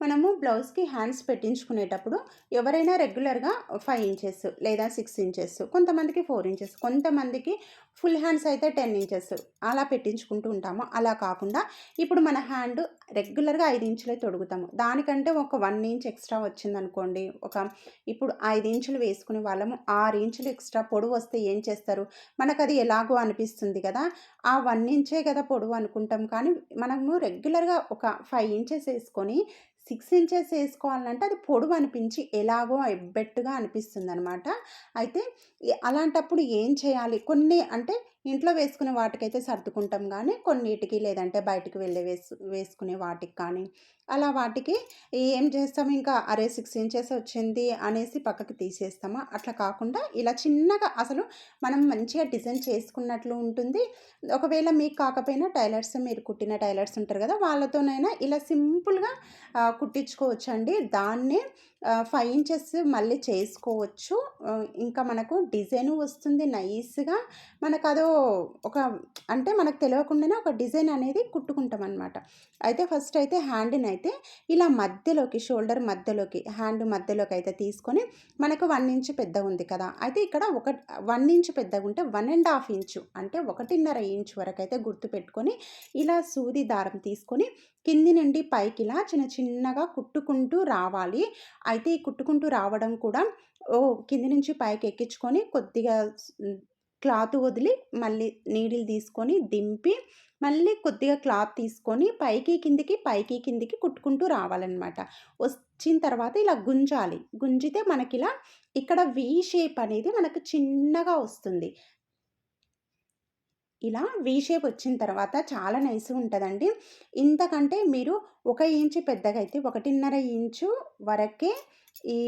మనము బ్లౌజ్కి హ్యాండ్స్ పెట్టించుకునేటప్పుడు ఎవరైనా రెగ్యులర్గా ఫైవ్ ఇంచెస్ లేదా సిక్స్ ఇంచెస్ కొంతమందికి ఫోర్ ఇంచెస్ కొంతమందికి ఫుల్ హ్యాండ్స్ అయితే టెన్ ఇంచెస్ అలా పెట్టించుకుంటూ ఉంటాము. అలా కాకుండా ఇప్పుడు మన హ్యాండ్ రెగ్యులర్గా ఐదు ఇంచులే తొడుగుతాము. దానికంటే ఒక వన్ ఇంచ్ ఎక్స్ట్రా వచ్చిందనుకోండి ఒక ఇప్పుడు ఐదు ఇంచులు వేసుకునే వాళ్ళము ఆరు ఇంచులు ఎక్స్ట్రా పొడవు వస్తే ఏం చేస్తారు? మనకు అది ఎలాగో అనిపిస్తుంది కదా ఆ వన్ ఇంచే కదా పొడవు అనుకుంటాం. కానీ మనము రెగ్యులర్గా ఒక ఫైవ్ ఇంచెస్ వేసుకొని సిక్స్ ఇంచెస్ వేసుకోవాలంటే అది పొడవు అనిపించి ఎలాగో ఎబ్బెట్టుగా అనిపిస్తుంది అనమాట అయితే అలాంటప్పుడు ఏం చేయాలి? కొన్ని అంటే ఇంట్లో వేసుకునే వాటికైతే సర్దుకుంటాం కానీ కొన్నిటికి లేదంటే బయటికి వెళ్ళి వేసు వేసుకునే వాటికి కానీ అలా వాటికి ఏం చేస్తాం? ఇంకా అరే సిక్స్ ఇంచెస్ వచ్చింది అనేసి పక్కకి తీసేస్తామా? అట్లా కాకుండా ఇలా చిన్నగా అసలు మనం మంచిగా డిజైన్ చేసుకున్నట్లు ఉంటుంది. ఒకవేళ మీకు కాకపోయినా టైలర్స్ మీరు కుట్టిన టైలర్స్ ఉంటారు కదా వాళ్ళతోనైనా ఇలా సింపుల్గా కుట్టించుకోవచ్చండి. కుట్టించుకోవచ్చు అండి దాన్నే ఫైవ్ ఇంచెస్ మళ్ళీ చేసుకోవచ్చు. ఇంకా మనకు డిజైన్ వస్తుంది నైస్గా. మనకు అదో ఒక అంటే మనకు తెలియకుండానే ఒక డిజైన్ అనేది కుట్టుకుంటాం అనమాట అయితే ఫస్ట్ అయితే హ్యాండ్ని అయితే ఇలా మధ్యలోకి షోల్డర్ మధ్యలోకి హ్యాండ్ మధ్యలోకి అయితే తీసుకొని మనకు వన్ ఇంచ్ పెద్దగా ఉంది కదా. అయితే ఇక్కడ ఒక వన్ ఇంచ్ పెద్దగా ఉంటే వన్ అండ్ హాఫ్ ఇంచు అంటే ఒకటిన్నర ఇంచ్ వరకు అయితే గుర్తుపెట్టుకొని ఇలా సూది దారం తీసుకొని కింది నుండి పైకి ఇలా చిన్న చిన్నగా కుట్టుకుంటూ రావాలి. అయితే ఈ కుట్టుకుంటూ రావడం కూడా ఓ కింది నుంచి పైకి ఎక్కించుకొని కొద్దిగా క్లాత్ వదిలి మళ్ళీ నీడిల్ తీసుకొని దింపి మళ్ళీ కొద్దిగా క్లాత్ తీసుకొని పైకి కిందికి పైకి కిందికి కుట్టుకుంటూ రావాలన్నమాట. వచ్చిన తర్వాత ఇలా గుంజాలి. గుంజితే మనకి ఇలా ఇక్కడ వీ షేప్ అనేది మనకు చిన్నగా వస్తుంది. ఇలా వీ షేప్ వచ్చిన తర్వాత చాలా నైస్ ఉంటుందండి. ఇంతకంటే మీరు ఒక ఇంచు పెద్దగా అయితే ఒకటిన్నర ఇంచు వరకే ఈ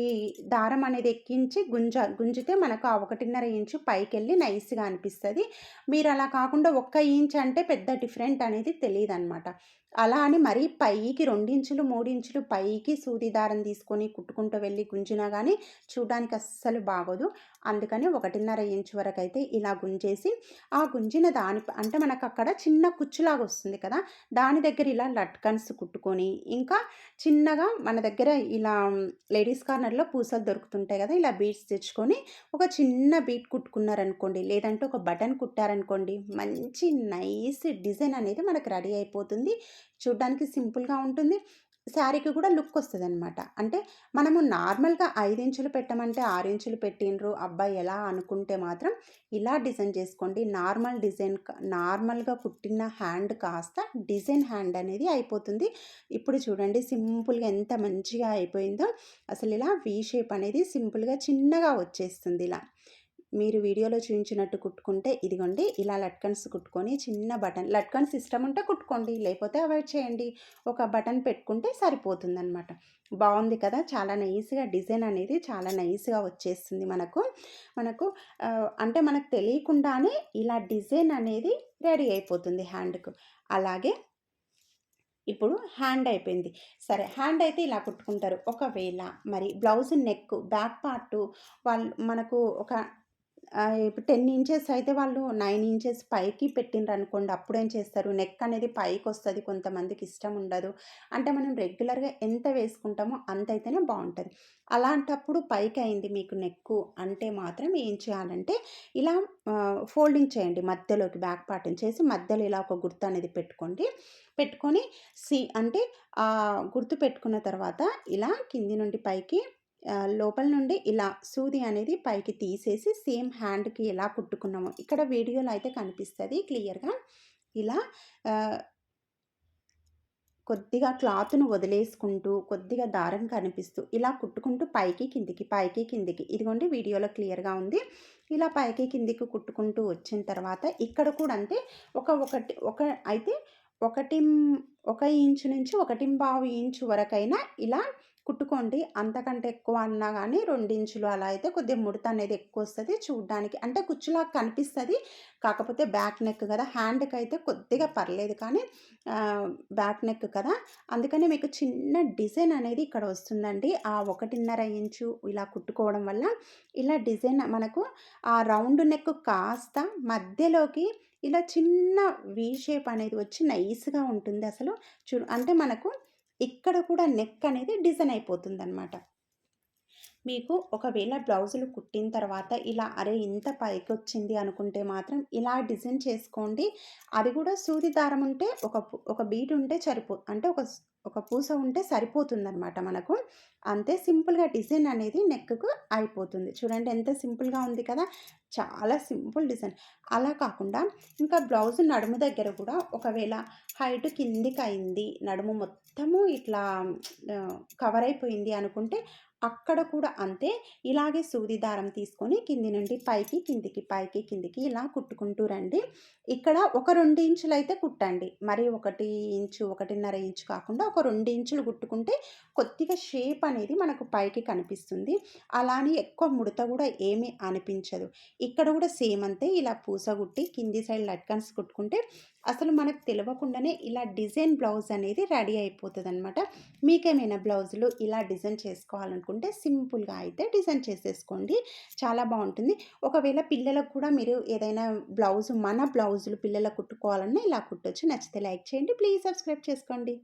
దారం అనేది ఎక్కించి గుంజ గుంజితే మనకు ఆ ఒకటిన్నర ఇంచు పైకి వెళ్ళి నైస్గా అనిపిస్తుంది. మీరు అలా కాకుండా ఒక్క ఇంచ్ అంటే పెద్ద డిఫరెంట్ అనేది తెలియదు అనమాట అలా అని మరీ పైకి రెండించులు మూడించులు పైకి సూది దారం తీసుకొని కుట్టుకుంటూ వెళ్ళి గుంజినా కానీ చూడడానికి అస్సలు బాగోదు. అందుకని ఒకటిన్నర ఇంచు వరకు అయితే ఇలా గుంజేసి ఆ గుంజిన దాని అంటే మనకు అక్కడ చిన్న కుచ్చులాగా వస్తుంది కదా దాని దగ్గర ఇలా లట్కన్స్ కుట్టుకొని ఇంకా చిన్నగా మన దగ్గర ఇలా లేడీస్ కార్నర్లో పూసలు దొరుకుతుంటాయి కదా ఇలా బీట్స్ తెచ్చుకొని ఒక చిన్న బీట్ కుట్టుకున్నారనుకోండి లేదంటే ఒక బటన్ కుట్టారనుకోండి మంచి నైస్ డిజైన్ అనేది మనకు రెడీ అయిపోతుంది. చూడ్డానికి సింపుల్గా ఉంటుంది. శారీకి కూడా లుక్ వస్తుంది అనమాట అంటే మనము నార్మల్గా ఐదు ఇంచులు పెట్టమంటే ఆరు ఇంచులు పెట్టినరు అబ్బాయి ఎలా అనుకుంటే మాత్రం ఇలా డిజైన్ చేసుకోండి. నార్మల్ డిజైన్ నార్మల్గా కుట్టిన హ్యాండ్ కాస్త డిజైన్ హ్యాండ్ అనేది అయిపోతుంది. ఇప్పుడు చూడండి సింపుల్గా ఎంత మంచిగా అయిపోయిందో అసలు ఇలా వీ షేప్ అనేది సింపుల్గా చిన్నగా వచ్చేస్తుంది ఇలా. మీరు వీడియోలో చూపించినట్టు కుట్టుకుంటే ఇదిగోండి ఇలా లట్కన్స్ కుట్టుకొని చిన్న బటన్ లట్కన్స్ ఇష్టం ఉంటే కుట్టుకోండి లేకపోతే అవాయిడ్ చేయండి. ఒక బటన్ పెట్టుకుంటే సరిపోతుందనమాట బాగుంది కదా? చాలా నైస్గా డిజైన్ అనేది చాలా నైస్గా వచ్చేస్తుంది మనకు. మనకు అంటే మనకు తెలియకుండానే ఇలా డిజైన్ అనేది రెడీ అయిపోతుంది హ్యాండ్కు. అలాగే ఇప్పుడు హ్యాండ్ అయిపోయింది. సరే హ్యాండ్ అయితే ఇలా కుట్టుకుంటారు. ఒకవేళ మరి బ్లౌజ్ నెక్ బ్యాక్ పార్ట్ వాళ్ళు మనకు ఒక ఇప్పుడు టెన్ ఇంచెస్ అయితే వాళ్ళు నైన్ ఇంచెస్ పైకి పెట్టిండ్రు అనుకోండి అప్పుడు ఏం చేస్తారు? నెక్ అనేది పైకి వస్తుంది కొంతమందికి ఇష్టం ఉండదు. అంటే మనం రెగ్యులర్గా ఎంత వేసుకుంటామో అంత అయితేనే బాగుంటుంది అలాంటప్పుడు పైకి అయింది మీకు నెక్ అంటే మాత్రం ఏం చేయాలంటే ఇలా ఫోల్డింగ్ చేయండి మధ్యలోకి బ్యాక్ పార్ట్ని చేసి మధ్యలో ఇలా ఒక గుర్తు అనేది పెట్టుకోండి. పెట్టుకొని సి అంటే ఆ గుర్తు పెట్టుకున్న తర్వాత ఇలా కింది నుండి పైకి లోపల నుండి ఇలా సూది అనేది పైకి తీసేసి సేమ్ హ్యాండ్కి ఎలా కుట్టుకున్నామో. ఇక్కడ వీడియోలో అయితే కనిపిస్తుంది క్లియర్గా. ఇలా కొద్దిగా క్లాత్ను వదిలేసుకుంటూ కొద్దిగా దారం కనిపిస్తూ ఇలా కుట్టుకుంటూ పైకి కిందికి పైకి కిందికి. ఇదిగోండి వీడియోలో క్లియర్గా ఉంది. ఇలా పైకి కిందికి కుట్టుకుంటూ వచ్చిన తర్వాత ఇక్కడ కూడా అంతే. ఒక ఒకటి ఒక అయితే ఒకటి ఒక ఇంచు నుంచి ఒకటి పావు ఇంచు వరకైనా ఇలా కుట్టుకోండి. అంతకంటే ఎక్కువ అన్నా కానీ రెండించులు అలా అయితే కొద్దిగా ముడత అనేది ఎక్కువ వస్తుంది చూడడానికి. అంటే కుచ్చులా కనిపిస్తుంది. కాకపోతే బ్యాక్ నెక్ కదా హ్యాండ్కి అయితే కొద్దిగా పర్లేదు కానీ బ్యాక్ నెక్ కదా. అందుకని మీకు చిన్న డిజైన్ అనేది ఇక్కడ వస్తుందండి. ఆ ఒకటిన్నర ఇంచు ఇలా కుట్టుకోవడం వల్ల ఇలా డిజైన్ మనకు ఆ రౌండ్ నెక్ కాస్త మధ్యలోకి ఇలా చిన్న వి షేప్ అనేది వచ్చి నైస్‌గా ఉంటుంది అసలు. చూ అంటే మనకు ఇక్కడ కూడా నెక్ అనేది డిజైన్ అయిపోతుంది అనమాట మీకు ఒకవేళ బ్లౌజులు కుట్టిన తర్వాత ఇలా అరే! ఇంత పైకొచ్చింది అనుకుంటే మాత్రం ఇలా డిజైన్ చేసుకోండి. అది కూడా సూది దారం ఉంటే ఒక ఒక బీట్ ఉంటే సరిపో అంటే ఒక ఒక పూస ఉంటే సరిపోతుందనమాట మనకు. అంతే సింపుల్‌గా డిజైన్ అనేది నెక్‌కు అయిపోతుంది. చూడండి ఎంత సింపుల్‌గా ఉంది కదా! చాలా సింపుల్ డిజైన్. అలా కాకుండా ఇంకా బ్లౌజ్ నడుము దగ్గర కూడా ఒకవేళ హైట్ కిందికి అయింది నడుము మొత్తము ఇట్లా కవర్ అయిపోయింది అనుకుంటే అక్కడ కూడా అంతే. ఇలాగే సూది దారం తీసుకొని కింది నుండి పైకి, కిందికి, పైకి, కిందికి ఇలా కుట్టుకుంటూ రండి. ఇక్కడ ఒక రెండు ఇంచులైతే కుట్టండి. మరి ఒకటి ఇంచు, 1.5 ఇంచు కాకుండా ఒక రెండు ఇంచులు కుట్టుకుంటే కొద్దిగా షేప్ అనేది మనకు పైకి కనిపిస్తుంది. అలా అని ఎక్కువ ముడత కూడా ఏమీ అనిపించదు. ఇక్కడ కూడా సేమ్ అంతే. ఇలా పూస గుట్టి కింది సైడ్ లట్కన్స్ కుట్టుకుంటే అసలు మనకు తెలియకుండానే ఇలా డిజైన్ బ్లౌజ్ అనేది రెడీ అయిపోతుంది అనమాట మీకేమైనా బ్లౌజులు ఇలా డిజైన్ చేసుకోవాలనుకుంటే సింపుల్‌గా అయితే డిజైన్ చేసేసుకోండి. చాలా బాగుంటుంది ఒకవేళ పిల్లలకు కూడా మీరు ఏదైనా బ్లౌజ్ మన బ్లౌజులు పిల్లలకు కుట్టుకోవాలన్నా ఇలా కుట్టొచ్చు. నచ్చితే లైక్ చేయండి. ప్లీజ్ సబ్స్క్రైబ్ చేసుకోండి.